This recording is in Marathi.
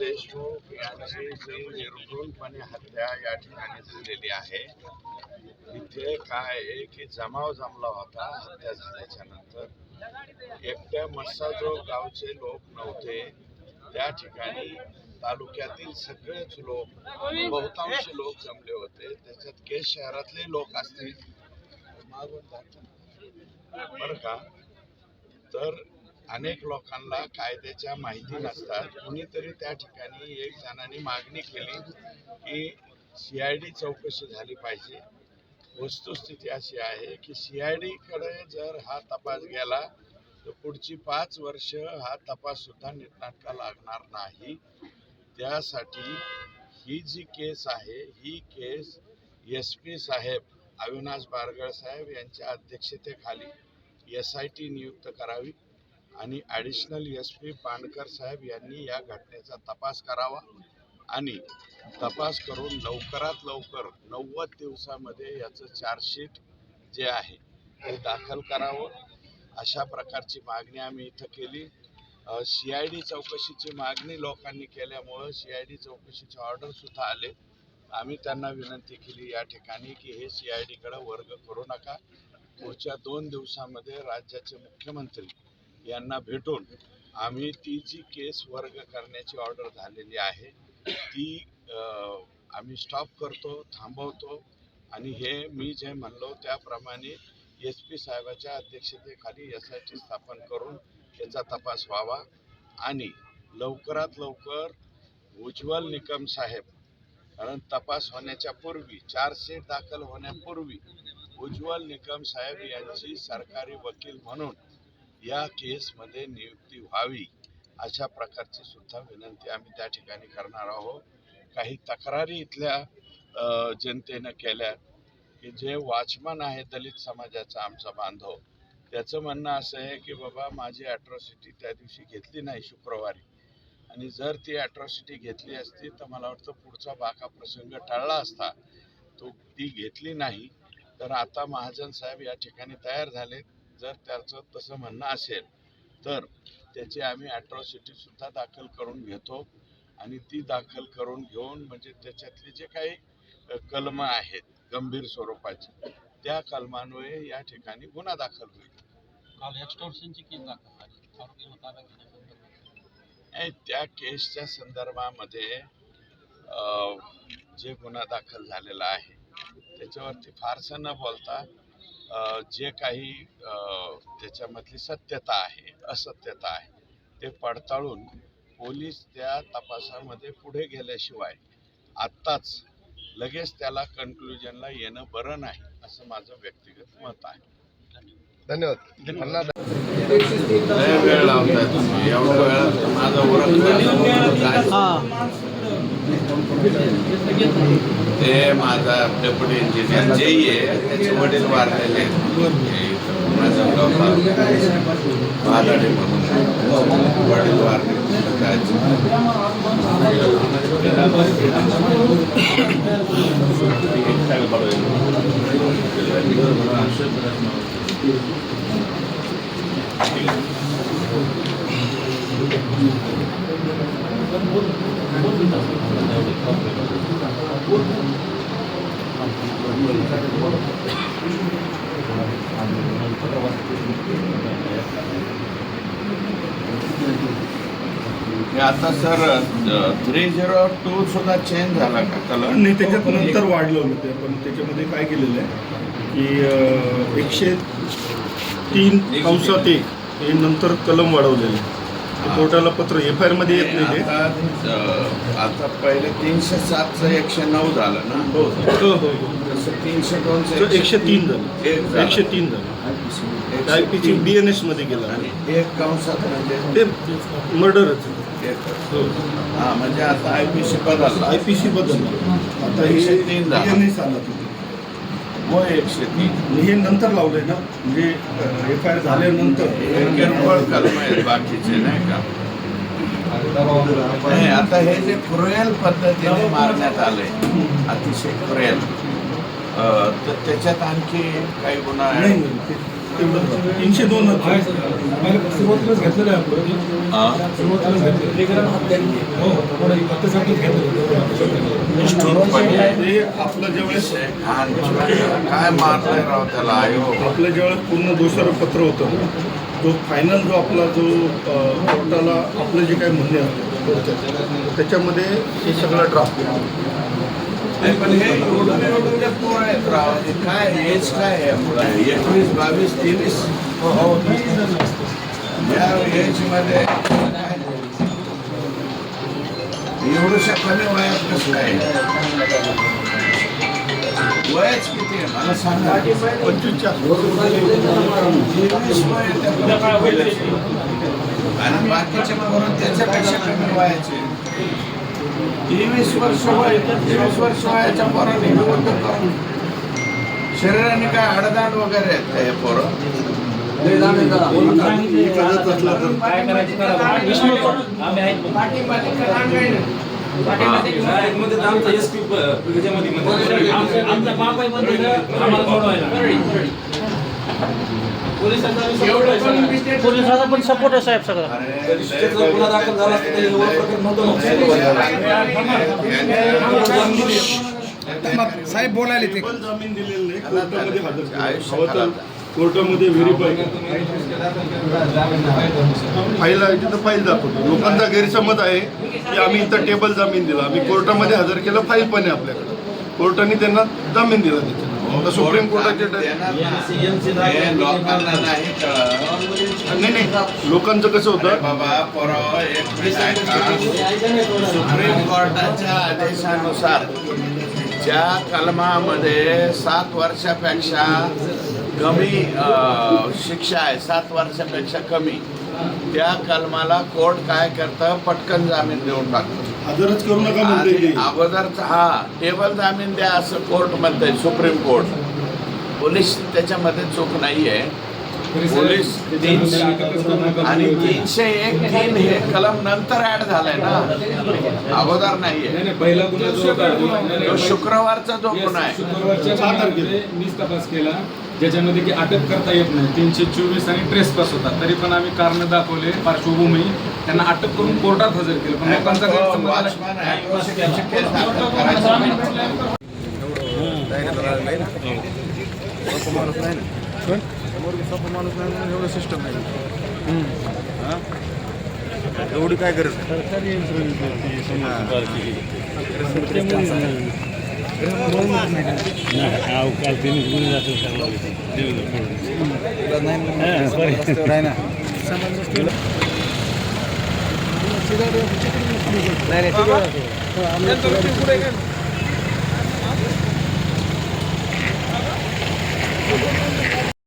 देशमुख यांची जी निर्घृणपणे हत्या या ठिकाणी झालेली आहे इथे काय आहे की जमाव जमला होता हत्या झाल्याच्यानंतर एकट्या मस्साजो गावचे लोक नव्हते त्या ठिकाणी तालुक्यातील सगळेच लोक बहुतांश लोक जमले होते त्याच्यात केस शहरातले लोक असतील मागून बरं का तर अनेक लोकांना कायद्याच्या माहिती नसतात. कुणीतरी त्या ठिकाणी एक जणांनी मागणी केली की सी आय डी चौकशी झाली पाहिजे. वस्तुस्थिती अशी आहे की सी आय डीकडे जर हा तपास गेला तर पुढची पाच वर्ष हा तपाससुद्धा नीटनाटका लागणार नाही. त्यासाठी ही जी केस आहे ही केस एस पी साहेब अविनाश बारगळ साहेब यांच्या अध्यक्षतेखाली एस आय टी नियुक्त करावी. आणि ॲडिशनल एस पी पांडकर साहेब यांनी या घटनेचा तपास करावा आणि तपास करून लवकरात लवकर नव्वद दिवसामध्ये याचं चार्जशीट जे आहे ते दाखल करावं. अशा प्रकारची मागणी आम्ही इथं केली. सी आय डी चौकशीची मागणी लोकांनी केल्यामुळं सी आय डी चौकशीचे ऑर्डरसुद्धा आले. आम्ही त्यांना विनंती केली या ठिकाणी की हे सी आय डीकडे वर्ग करू नका. पुढच्या दोन दिवसामध्ये राज्याचे मुख्यमंत्री यांना भेटून आम्ही ती जी केस वर्ग करण्याची ऑर्डर झालेली आहे ती आम्ही स्टॉप करतो थांबवतो आणि हे मी जे म्हणलो त्याप्रमाणे एस पी साहेबाच्या अध्यक्षतेखाली एस आय टी स्थापन करून याचा तपास व्हावा आणि लवकरात लवकर उज्ज्वल निकम साहेब कारण तपास होण्याच्या पूर्वी चार्जशीट दाखल होण्यापूर्वी उज्ज्वल निकम साहेब यांची सरकारी वकील म्हणून या केसमध्ये नियुक्ती व्हावी अशा प्रकारची सुद्धा विनंती आम्ही त्या ठिकाणी करणार आहोत. काही तक्रारी इथल्या जनतेनं केल्या की जे वॉचमन आहे दलित समाजाचा आमचा बांधव त्याचं म्हणणं असं आहे की बाबा माझी ॲट्रॉसिटी त्या दिवशी घेतली नाही शुक्रवारी. आणि जर ती ॲट्रॉसिटी घेतली असती तर मला वाटतं पुढचा बाका प्रसंग टळला असता. तो ती घेतली नाही. तर आता महाजन साहेब या ठिकाणी तयार झाले जर त्याचं तसं म्हणणं असेल तर त्याची आम्ही अॅट्रॉसिटी सुद्धा दाखल करून घेतो. आणि ती दाखल करून घेऊन म्हणजे त्याच्यातले जे काही कलमं आहेत गंभीर स्वरूपाचे त्या कलमान्वये या ठिकाणी गुन्हा दाखल होईल. काल एक्स्टॉर्शनची केस दाखल झाली. आरोपीला ताब्यात घेण्यासंदर्भात आणि त्या केसच्या संदर्भामध्ये जे गुन्हा दाखल झालेला आहे त्याच्यावरती फारसं न बोलता जे काही त्याच्यामधली सत्यता आहे असत्यता आहे ते पडताळून पोलीस त्या तपासामध्ये पुढे गेल्याशिवाय आत्ताच लगेच त्याला कन्क्लुजनला येणं बरं नाही असं माझं व्यक्तिगत मत आहे. धन्यवाद. वेळ लावताय तुम्ही. एवढ्या वेळात माझं ओळख ते माझा डेप्युटी इंजिनियर जे आहे त्याचे वडील वाढलेले आहेत. माझं गाव म्हणून वडील वारले आता सर थ्री झिरो टू सुद्धा चेंज झाला का? कलर नाही त्याच्यात नंतर वाढलं होतं ते पण त्याच्यामध्ये काय केलेलं आहे की एकशे तीन कंसात एक हे नंतर कलम वाढवलेलं आहे. कोर्टाला पत्र एफ आय आरमध्ये येत नाही ते? आता पहिले तीनशे सातचं एकशे नऊ झालं ना? हो हो हो. तसं तीनशे दोनचं एकशे तीन झालं. झालं. एकशे तीन झालं. I P C B N एसमध्ये गेला. आणि एक कंसात म्हणजे? ते मर्डरच एक. हो. हा म्हणजे आता आय पी सी बदलला. आय पी सी बदललं. आता हे एकशे तीन बी झालं. एन एस आला तिथे. हो एकशे तीन आणि हे नंतर लावलंय ना? म्हणजे एफ आय आर झाल्यानंतर. किरकोळ कलम आहेत बाकीचे नाही का? नाही आता हे जे क्रुएल पद्धतीने मारण्यात आले अतिशय क्रुएल तर त्याच्यात आणखी काही गुन्हा नाही आहे तीनशे दोन सुरुवातीलाच घेतलेलं आहे आपलं सुरुवातीलाच घेतलेलं हो. ते आपलं ज्यावेळेस काय मारलंय राव त्याला? आयो आपलं ज्यावेळेस पूर्ण होतं जो फायनल जो आपला जो कोर्टाला आपलं जे काही म्हणणे कोर्टाचं, त्याच्यामध्ये हे सगळं ड्राफ्ट केलं पण हे एवढं एवढं पोरं आहेत राव? हे काय एज काय आहे मुलं एकवीस बावीस तेवीस? या एजमध्ये एवढंशा कमी वयात कसं काय? वयच किती आहे? मला सांगा. पंचवीसच्या तेवीस वय आणि बाकीचे पोरं त्याच्यापेक्षा कमी वयाचे. तेवीस वर्ष वय तेवीस वर्ष वयाच्या पोरांनी निवडणूक करून शरीराने काय हाडदाड वगैरे आहेत का हे पोरं? असला तर पोलिसांचा पण सपोर्ट आहे साहेब सगळा साहेब बोलायले ते टेबल जामीन दिलेलं नाही कोर्टामध्ये हजर केलं. आयुष्य हवं तर खराब. कोर्टामध्ये व्हेरीफाय फाईल आहे तिथं फाईल दाखवतो लोकांचा गैरसमज आहे की आम्ही इथं टेबल जामीन दिला आम्ही कोर्टामध्ये हजर केलं फाईल पण आहे आपल्याकडे कोर्टाने त्यांना जामीन दिला त्याच्यात आता सुप्रीम कोर्टाचे नाही. कळत नाही नाही. लोकांचं कसं होतं? बाबा. सुप्रीम कोर्टाच्या आदेशानुसार ज्या कलमामध्ये सात वर्षापेक्षा कमी अ, शिक्षा आहे सात वर्षापेक्षा कमी त्या कलमाला कोर्ट काय करतं? पटकन जामीन देऊन टाकतं. हजरच करू नका म्हणते. अगोदरचा हा टेबल जामीन द्या असं कोर्ट म्हणतंय सुप्रीम कोर्ट पोलीस त्याच्यामध्ये चूक नाहीये. पोलीस तीनशे आणि तीनशे एक तीन हे कलम नंतर ऍड झालंय ना. अगोदर नाहीये. पहिला गुन्हा जो शुक्रवारचा जो गुन्हा आहे. मीच तपास केला. ज्याच्यामध्ये की अटक करता येत नाही. तीनशे चोवीस आणि ट्रेस पास होता तरी पण आम्ही कारण दाखवले पार्श्वभूमी. त्यांना अटक करून कोर्टात हजर केलं. पण लोकांचा एवढं सिस्टम नाही एवढी काय गरज काल तिमी गुण नाही नाही